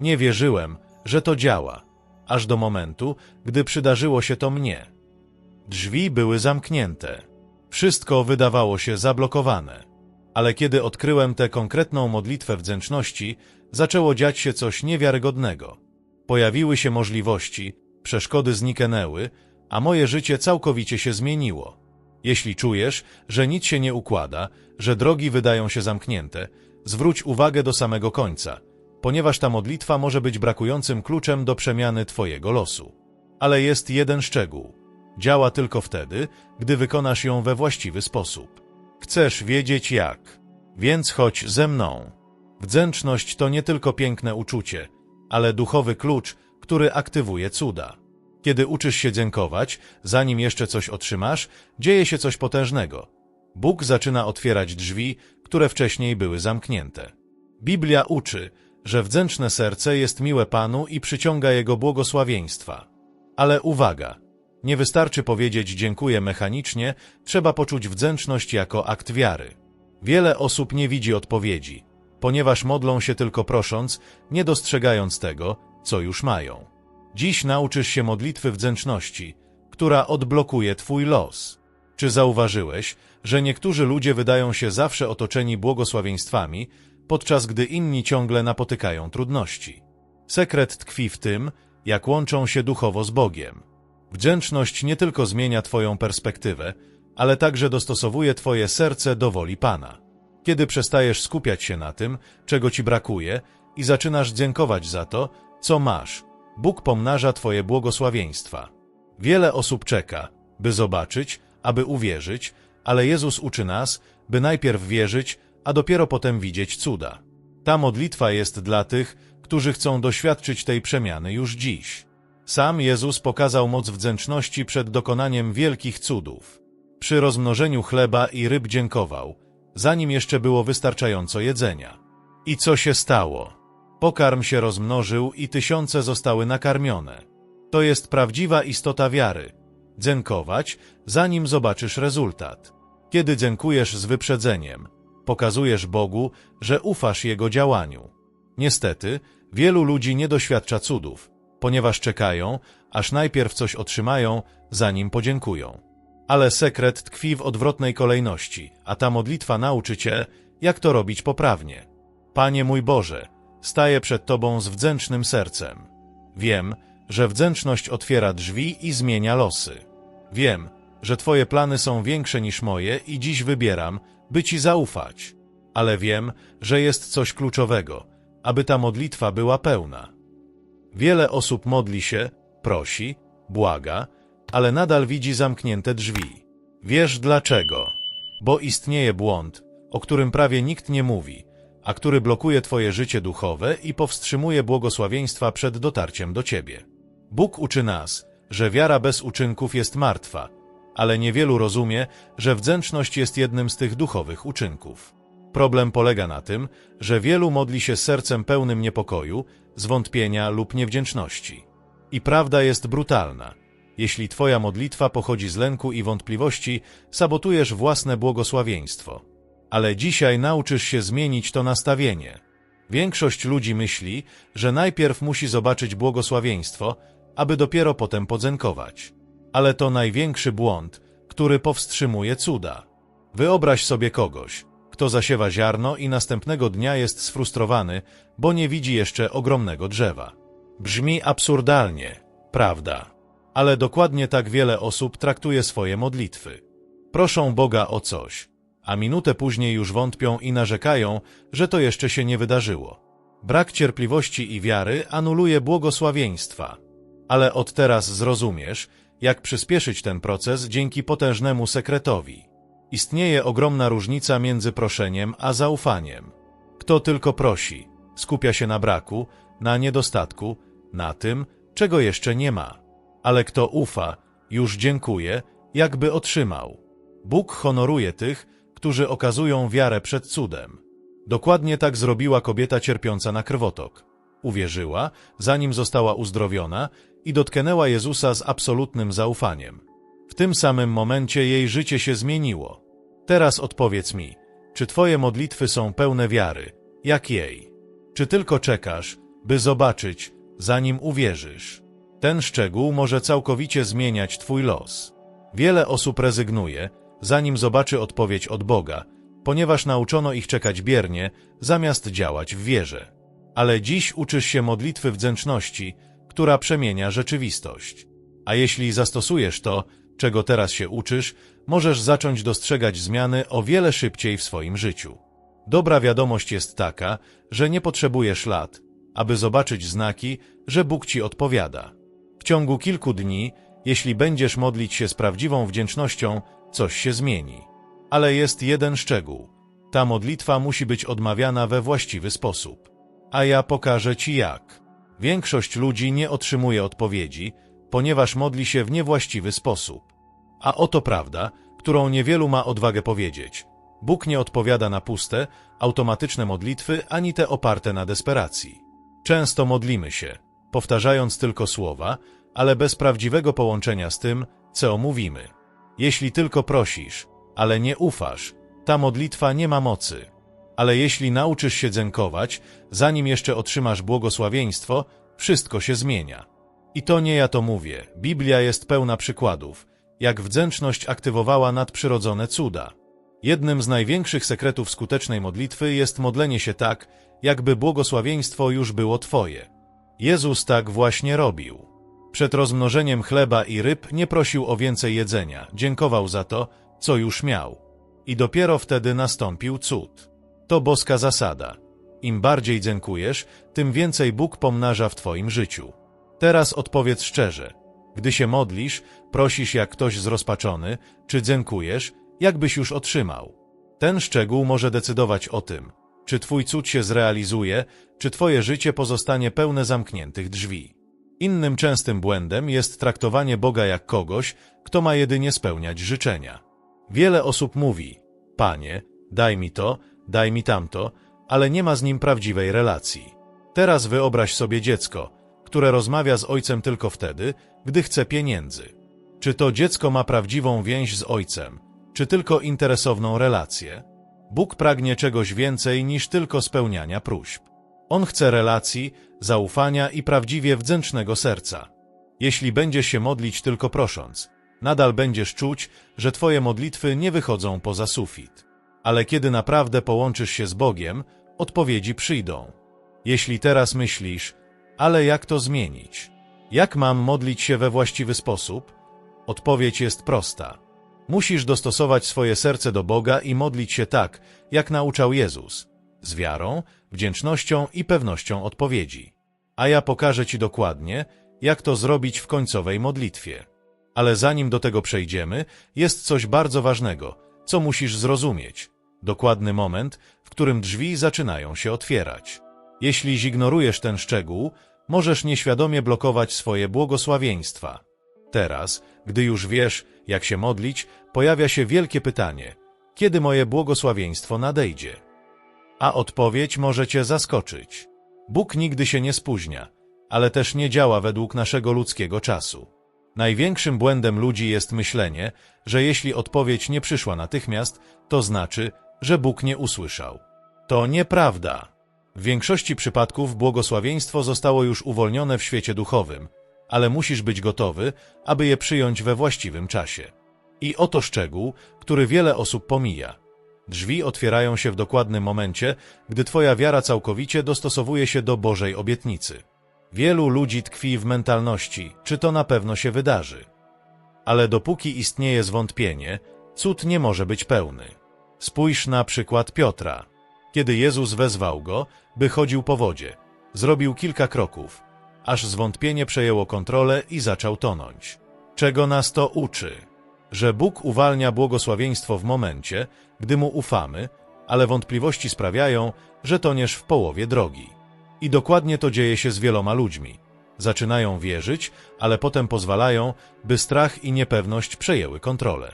Nie wierzyłem, że to działa, aż do momentu, gdy przydarzyło się to mnie. Drzwi były zamknięte. Wszystko wydawało się zablokowane. Ale kiedy odkryłem tę konkretną modlitwę wdzięczności, zaczęło dziać się coś niewiarygodnego. Pojawiły się możliwości, przeszkody zniknęły, a moje życie całkowicie się zmieniło. Jeśli czujesz, że nic się nie układa, że drogi wydają się zamknięte, zwróć uwagę do samego końca, ponieważ ta modlitwa może być brakującym kluczem do przemiany Twojego losu. Ale jest jeden szczegół. Działa tylko wtedy, gdy wykonasz ją we właściwy sposób. Chcesz wiedzieć jak, więc chodź ze mną. Wdzięczność to nie tylko piękne uczucie, ale duchowy klucz, który aktywuje cuda. Kiedy uczysz się dziękować, zanim jeszcze coś otrzymasz, dzieje się coś potężnego. Bóg zaczyna otwierać drzwi, które wcześniej były zamknięte. Biblia uczy, że wdzięczne serce jest miłe Panu i przyciąga Jego błogosławieństwa. Ale uwaga! Nie wystarczy powiedzieć dziękuję mechanicznie, trzeba poczuć wdzięczność jako akt wiary. Wiele osób nie widzi odpowiedzi, ponieważ modlą się tylko prosząc, nie dostrzegając tego, co już mają. Dziś nauczysz się modlitwy wdzięczności, która odblokuje Twój los. Czy zauważyłeś, że niektórzy ludzie wydają się zawsze otoczeni błogosławieństwami, podczas gdy inni ciągle napotykają trudności? Sekret tkwi w tym, jak łączą się duchowo z Bogiem. Wdzięczność nie tylko zmienia Twoją perspektywę, ale także dostosowuje Twoje serce do woli Pana. Kiedy przestajesz skupiać się na tym, czego Ci brakuje i zaczynasz dziękować za to, co masz, Bóg pomnaża Twoje błogosławieństwa. Wiele osób czeka, by zobaczyć, aby uwierzyć, ale Jezus uczy nas, by najpierw wierzyć, a dopiero potem widzieć cuda. Ta modlitwa jest dla tych, którzy chcą doświadczyć tej przemiany już dziś. Sam Jezus pokazał moc wdzięczności przed dokonaniem wielkich cudów. Przy rozmnożeniu chleba i ryb dziękował, zanim jeszcze było wystarczająco jedzenia. I co się stało? Pokarm się rozmnożył i tysiące zostały nakarmione. To jest prawdziwa istota wiary. Dziękować, zanim zobaczysz rezultat. Kiedy dziękujesz z wyprzedzeniem, pokazujesz Bogu, że ufasz Jego działaniu. Niestety, wielu ludzi nie doświadcza cudów, ponieważ czekają, aż najpierw coś otrzymają, zanim podziękują. Ale sekret tkwi w odwrotnej kolejności, a ta modlitwa nauczy cię, jak to robić poprawnie. Panie mój Boże, staję przed Tobą z wdzięcznym sercem. Wiem, że wdzięczność otwiera drzwi i zmienia losy. Wiem, że Twoje plany są większe niż moje i dziś wybieram, by Ci zaufać. Ale wiem, że jest coś kluczowego, aby ta modlitwa była pełna. Wiele osób modli się, prosi, błaga, ale nadal widzi zamknięte drzwi. Wiesz dlaczego? Bo istnieje błąd, o którym prawie nikt nie mówi, a który blokuje Twoje życie duchowe i powstrzymuje błogosławieństwa przed dotarciem do Ciebie. Bóg uczy nas, że wiara bez uczynków jest martwa, ale niewielu rozumie, że wdzięczność jest jednym z tych duchowych uczynków. Problem polega na tym, że wielu modli się sercem pełnym niepokoju, zwątpienia lub niewdzięczności. I prawda jest brutalna. Jeśli Twoja modlitwa pochodzi z lęku i wątpliwości, sabotujesz własne błogosławieństwo. Ale dzisiaj nauczysz się zmienić to nastawienie. Większość ludzi myśli, że najpierw musi zobaczyć błogosławieństwo, aby dopiero potem podzenkować. Ale to największy błąd, który powstrzymuje cuda. Wyobraź sobie kogoś, kto zasiewa ziarno i następnego dnia jest sfrustrowany, bo nie widzi jeszcze ogromnego drzewa. Brzmi absurdalnie, prawda? Ale dokładnie tak wiele osób traktuje swoje modlitwy. Proszą Boga o coś, a minutę później już wątpią i narzekają, że to jeszcze się nie wydarzyło. Brak cierpliwości i wiary anuluje błogosławieństwa. Ale od teraz zrozumiesz, jak przyspieszyć ten proces dzięki potężnemu sekretowi. Istnieje ogromna różnica między proszeniem a zaufaniem. Kto tylko prosi, skupia się na braku, na niedostatku, na tym, czego jeszcze nie ma. Ale kto ufa, już dziękuje, jakby otrzymał. Bóg honoruje tych, którzy okazują wiarę przed cudem. Dokładnie tak zrobiła kobieta cierpiąca na krwotok. Uwierzyła, zanim została uzdrowiona i dotknęła Jezusa z absolutnym zaufaniem. W tym samym momencie jej życie się zmieniło. Teraz odpowiedz mi, czy Twoje modlitwy są pełne wiary, jak jej? Czy tylko czekasz, by zobaczyć, zanim uwierzysz. Ten szczegół może całkowicie zmieniać Twój los. Wiele osób rezygnuje, zanim zobaczy odpowiedź od Boga, ponieważ nauczono ich czekać biernie, zamiast działać w wierze. Ale dziś uczysz się modlitwy wdzięczności, która przemienia rzeczywistość. A jeśli zastosujesz to, czego teraz się uczysz, możesz zacząć dostrzegać zmiany o wiele szybciej w swoim życiu. Dobra wiadomość jest taka, że nie potrzebujesz lat, aby zobaczyć znaki, że Bóg ci odpowiada. W ciągu kilku dni, jeśli będziesz modlić się z prawdziwą wdzięcznością, coś się zmieni. Ale jest jeden szczegół. Ta modlitwa musi być odmawiana we właściwy sposób. A ja pokażę ci jak. Większość ludzi nie otrzymuje odpowiedzi, ponieważ modli się w niewłaściwy sposób. A oto prawda, którą niewielu ma odwagę powiedzieć. Bóg nie odpowiada na puste, automatyczne modlitwy, ani te oparte na desperacji. Często modlimy się, powtarzając tylko słowa, ale bez prawdziwego połączenia z tym, co mówimy. Jeśli tylko prosisz, ale nie ufasz, ta modlitwa nie ma mocy. Ale jeśli nauczysz się dziękować, zanim jeszcze otrzymasz błogosławieństwo, wszystko się zmienia. I to nie ja to mówię. Biblia jest pełna przykładów, jak wdzięczność aktywowała nadprzyrodzone cuda. Jednym z największych sekretów skutecznej modlitwy jest modlenie się tak, jakby błogosławieństwo już było Twoje. Jezus tak właśnie robił. Przed rozmnożeniem chleba i ryb nie prosił o więcej jedzenia, dziękował za to, co już miał. I dopiero wtedy nastąpił cud. To boska zasada. Im bardziej dziękujesz, tym więcej Bóg pomnaża w Twoim życiu. Teraz odpowiedz szczerze. Gdy się modlisz, prosisz jak ktoś zrozpaczony, czy dziękujesz, jakbyś już otrzymał. Ten szczegół może decydować o tym, czy Twój cud się zrealizuje, czy Twoje życie pozostanie pełne zamkniętych drzwi. Innym częstym błędem jest traktowanie Boga jak kogoś, kto ma jedynie spełniać życzenia. Wiele osób mówi, Panie, daj mi to, daj mi tamto, ale nie ma z nim prawdziwej relacji. Teraz wyobraź sobie dziecko, które rozmawia z ojcem tylko wtedy, gdy chce pieniędzy. Czy to dziecko ma prawdziwą więź z ojcem, czy tylko interesowną relację? Bóg pragnie czegoś więcej niż tylko spełniania próśb. On chce relacji, zaufania i prawdziwie wdzięcznego serca. Jeśli będziesz się modlić tylko prosząc, nadal będziesz czuć, że twoje modlitwy nie wychodzą poza sufit. Ale kiedy naprawdę połączysz się z Bogiem, odpowiedzi przyjdą. Jeśli teraz myślisz, ale jak to zmienić? Jak mam modlić się we właściwy sposób? Odpowiedź jest prosta. Musisz dostosować swoje serce do Boga i modlić się tak, jak nauczał Jezus, z wiarą, wdzięcznością i pewnością odpowiedzi. A ja pokażę Ci dokładnie, jak to zrobić w końcowej modlitwie. Ale zanim do tego przejdziemy, jest coś bardzo ważnego, co musisz zrozumieć. Dokładny moment, w którym drzwi zaczynają się otwierać. Jeśli zignorujesz ten szczegół, możesz nieświadomie blokować swoje błogosławieństwa. Teraz, gdy już wiesz, jak się modlić, pojawia się wielkie pytanie: kiedy moje błogosławieństwo nadejdzie? A odpowiedź może cię zaskoczyć. Bóg nigdy się nie spóźnia, ale też nie działa według naszego ludzkiego czasu. Największym błędem ludzi jest myślenie, że jeśli odpowiedź nie przyszła natychmiast, to znaczy, że Bóg nie usłyszał. To nieprawda. W większości przypadków błogosławieństwo zostało już uwolnione w świecie duchowym, ale musisz być gotowy, aby je przyjąć we właściwym czasie. I oto szczegół, który wiele osób pomija. Drzwi otwierają się w dokładnym momencie, gdy Twoja wiara całkowicie dostosowuje się do Bożej obietnicy. Wielu ludzi tkwi w mentalności, czy to na pewno się wydarzy. Ale dopóki istnieje zwątpienie, cud nie może być pełny. Spójrz na przykład Piotra. Kiedy Jezus wezwał go, by chodził po wodzie, zrobił kilka kroków, aż zwątpienie przejęło kontrolę i zaczął tonąć. Czego nas to uczy? Że Bóg uwalnia błogosławieństwo w momencie, gdy Mu ufamy, ale wątpliwości sprawiają, że toniesz w połowie drogi. I dokładnie to dzieje się z wieloma ludźmi. Zaczynają wierzyć, ale potem pozwalają, by strach i niepewność przejęły kontrolę.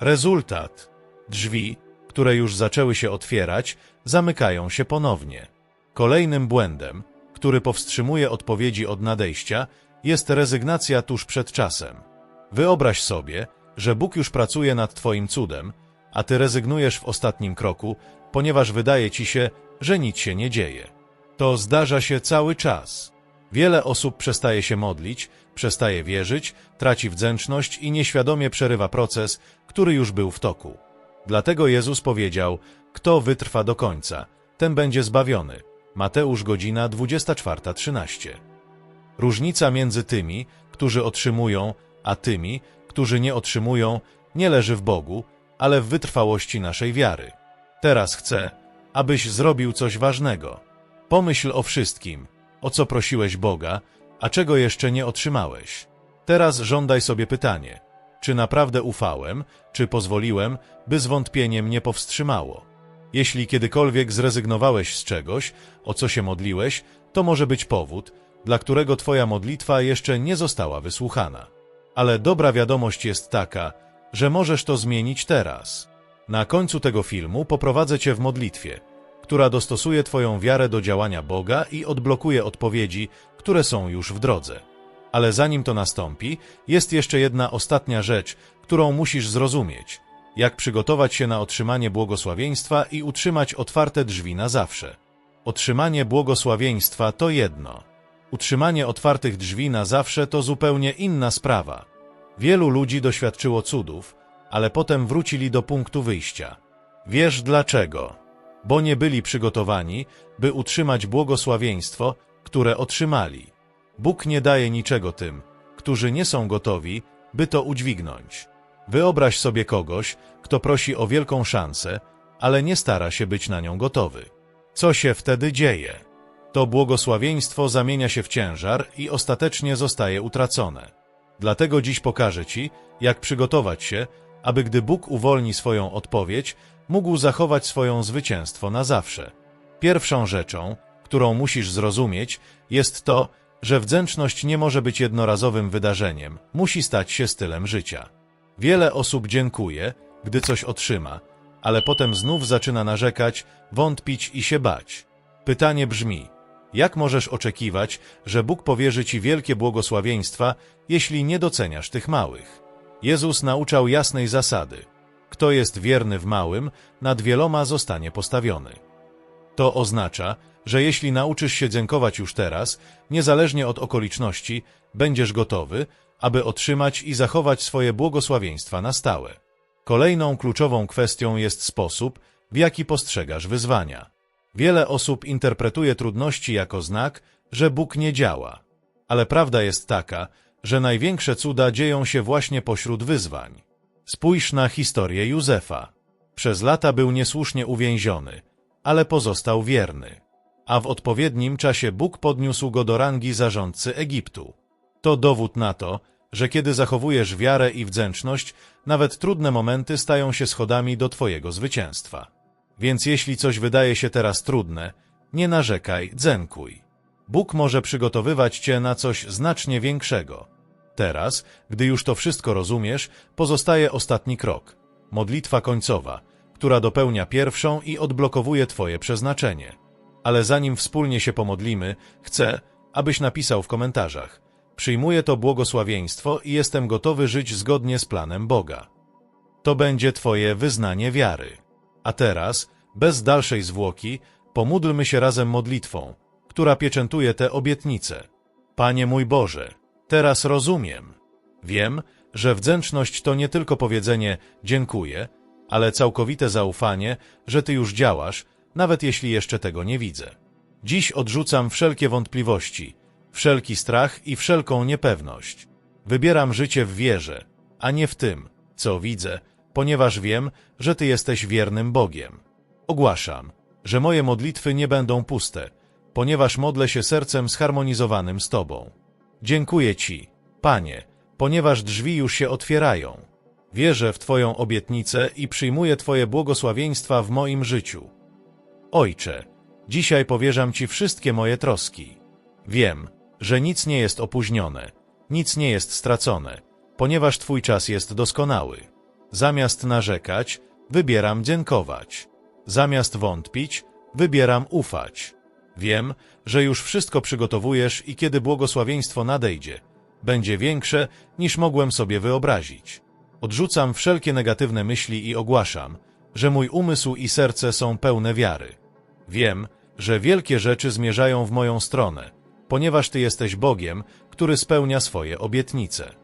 Rezultat. Drzwi, które już zaczęły się otwierać, zamykają się ponownie. Kolejnym błędem, który powstrzymuje odpowiedzi od nadejścia, jest rezygnacja tuż przed czasem. Wyobraź sobie, że Bóg już pracuje nad Twoim cudem, a Ty rezygnujesz w ostatnim kroku, ponieważ wydaje Ci się, że nic się nie dzieje. To zdarza się cały czas. Wiele osób przestaje się modlić, przestaje wierzyć, traci wdzięczność i nieświadomie przerywa proces, który już był w toku. Dlatego Jezus powiedział, kto wytrwa do końca, ten będzie zbawiony. Mateusz godzina 24.13. Różnica między tymi, którzy otrzymują, a tymi, którzy nie otrzymują, nie leży w Bogu, ale w wytrwałości naszej wiary. Teraz chcę, abyś zrobił coś ważnego. Pomyśl o wszystkim, o co prosiłeś Boga, a czego jeszcze nie otrzymałeś. Teraz żądaj sobie pytanie, czy naprawdę ufałem, czy pozwoliłem, by zwątpienie mnie powstrzymało. Jeśli kiedykolwiek zrezygnowałeś z czegoś, o co się modliłeś, to może być powód, dla którego Twoja modlitwa jeszcze nie została wysłuchana. Ale dobra wiadomość jest taka, że możesz to zmienić teraz. Na końcu tego filmu poprowadzę Cię w modlitwie, która dostosuje Twoją wiarę do działania Boga i odblokuje odpowiedzi, które są już w drodze. Ale zanim to nastąpi, jest jeszcze jedna ostatnia rzecz, którą musisz zrozumieć. Jak przygotować się na otrzymanie błogosławieństwa i utrzymać otwarte drzwi na zawsze. Otrzymanie błogosławieństwa to jedno. Utrzymanie otwartych drzwi na zawsze to zupełnie inna sprawa. Wielu ludzi doświadczyło cudów, ale potem wrócili do punktu wyjścia. Wiesz dlaczego? Bo nie byli przygotowani, by utrzymać błogosławieństwo, które otrzymali. Bóg nie daje niczego tym, którzy nie są gotowi, by to udźwignąć. Wyobraź sobie kogoś, kto prosi o wielką szansę, ale nie stara się być na nią gotowy. Co się wtedy dzieje? To błogosławieństwo zamienia się w ciężar i ostatecznie zostaje utracone. Dlatego dziś pokażę Ci, jak przygotować się, aby gdy Bóg uwolni swoją odpowiedź, mógł zachować swoją zwycięstwo na zawsze. Pierwszą rzeczą, którą musisz zrozumieć, jest to, że wdzięczność nie może być jednorazowym wydarzeniem, musi stać się stylem życia. Wiele osób dziękuje, gdy coś otrzyma, ale potem znów zaczyna narzekać, wątpić i się bać. Pytanie brzmi, jak możesz oczekiwać, że Bóg powierzy Ci wielkie błogosławieństwa, jeśli nie doceniasz tych małych? Jezus nauczał jasnej zasady. Kto jest wierny w małym, nad wieloma zostanie postawiony. To oznacza, że jeśli nauczysz się dziękować już teraz, niezależnie od okoliczności, będziesz gotowy, aby otrzymać i zachować swoje błogosławieństwa na stałe. Kolejną kluczową kwestią jest sposób, w jaki postrzegasz wyzwania. Wiele osób interpretuje trudności jako znak, że Bóg nie działa. Ale prawda jest taka, że największe cuda dzieją się właśnie pośród wyzwań. Spójrz na historię Józefa. Przez lata był niesłusznie uwięziony, ale pozostał wierny. A w odpowiednim czasie Bóg podniósł go do rangi zarządcy Egiptu. To dowód na to, że kiedy zachowujesz wiarę i wdzięczność, nawet trudne momenty stają się schodami do Twojego zwycięstwa. Więc jeśli coś wydaje się teraz trudne, nie narzekaj, dzenkuj. Bóg może przygotowywać Cię na coś znacznie większego. Teraz, gdy już to wszystko rozumiesz, pozostaje ostatni krok. Modlitwa końcowa, która dopełnia pierwszą i odblokowuje Twoje przeznaczenie. Ale zanim wspólnie się pomodlimy, chcę, abyś napisał w komentarzach. Przyjmuję to błogosławieństwo i jestem gotowy żyć zgodnie z planem Boga. To będzie Twoje wyznanie wiary. A teraz, bez dalszej zwłoki, pomódlmy się razem modlitwą, która pieczętuje te obietnice. Panie mój Boże, teraz rozumiem. Wiem, że wdzięczność to nie tylko powiedzenie dziękuję, ale całkowite zaufanie, że Ty już działasz, nawet jeśli jeszcze tego nie widzę. Dziś odrzucam wszelkie wątpliwości, wszelki strach i wszelką niepewność. Wybieram życie w wierze, a nie w tym, co widzę, ponieważ wiem, że Ty jesteś wiernym Bogiem. Ogłaszam, że moje modlitwy nie będą puste, ponieważ modlę się sercem zharmonizowanym z Tobą. Dziękuję Ci, Panie, ponieważ drzwi już się otwierają. Wierzę w Twoją obietnicę i przyjmuję Twoje błogosławieństwa w moim życiu. Ojcze, dzisiaj powierzam Ci wszystkie moje troski. Wiem, że nic nie jest opóźnione, nic nie jest stracone, ponieważ Twój czas jest doskonały. Zamiast narzekać, wybieram dziękować. Zamiast wątpić, wybieram ufać. Wiem, że już wszystko przygotowujesz i kiedy błogosławieństwo nadejdzie, będzie większe niż mogłem sobie wyobrazić. Odrzucam wszelkie negatywne myśli i ogłaszam, że mój umysł i serce są pełne wiary. Wiem, że wielkie rzeczy zmierzają w moją stronę, ponieważ Ty jesteś Bogiem, który spełnia swoje obietnice.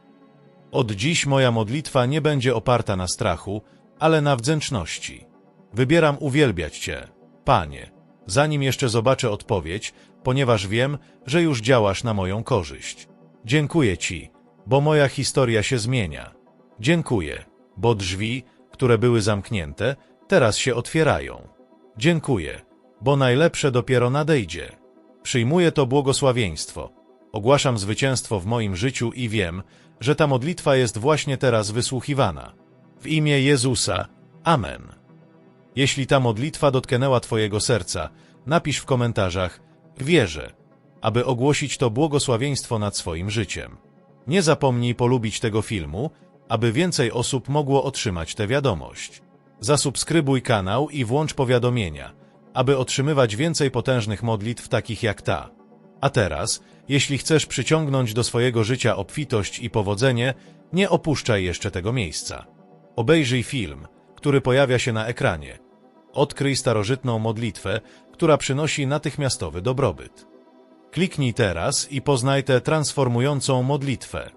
Od dziś moja modlitwa nie będzie oparta na strachu, ale na wdzięczności. Wybieram uwielbiać Cię, Panie, zanim jeszcze zobaczę odpowiedź, ponieważ wiem, że już działasz na moją korzyść. Dziękuję Ci, bo moja historia się zmienia. Dziękuję, bo drzwi, które były zamknięte, teraz się otwierają. Dziękuję, bo najlepsze dopiero nadejdzie. Przyjmuję to błogosławieństwo. Ogłaszam zwycięstwo w moim życiu i wiem, że ta modlitwa jest właśnie teraz wysłuchiwana. W imię Jezusa. Amen. Jeśli ta modlitwa dotknęła Twojego serca, napisz w komentarzach wierzę, aby ogłosić to błogosławieństwo nad swoim życiem. Nie zapomnij polubić tego filmu, aby więcej osób mogło otrzymać tę wiadomość. Zasubskrybuj kanał i włącz powiadomienia, aby otrzymywać więcej potężnych modlitw takich jak ta. A teraz, jeśli chcesz przyciągnąć do swojego życia obfitość i powodzenie, nie opuszczaj jeszcze tego miejsca. Obejrzyj film, który pojawia się na ekranie. Odkryj starożytną modlitwę, która przynosi natychmiastowy dobrobyt. Kliknij teraz i poznaj tę transformującą modlitwę.